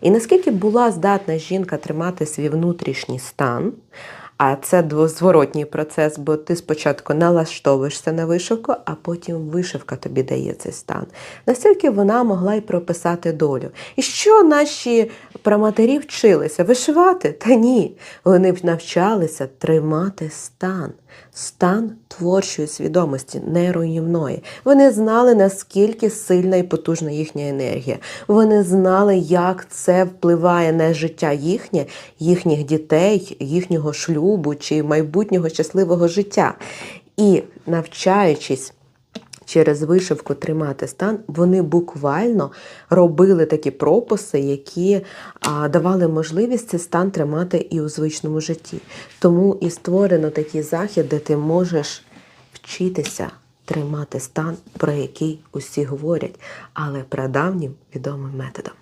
І наскільки була здатна жінка тримати свій внутрішній стан, а це зворотній процес, бо ти спочатку налаштовуєшся на вишивку, а потім вишивка тобі дає цей стан. Настільки вона могла й прописати долю. І що наші праматері вчилися? Вишивати? Та ні. Вони б навчалися тримати стан, стан творчої свідомості, нейроїмної. Вони знали, наскільки сильна і потужна їхня енергія. Вони знали, як це впливає на життя їхнє, їхніх дітей, їхнього шлюбу чи майбутнього щасливого життя. І навчаючись через вишивку тримати стан, вони буквально робили такі прописи, які а, давали можливість цей стан тримати і у звичному житті. Тому і створено такий захід, де ти можеш вчитися тримати стан, про який усі говорять, але прадавнім відомим методом.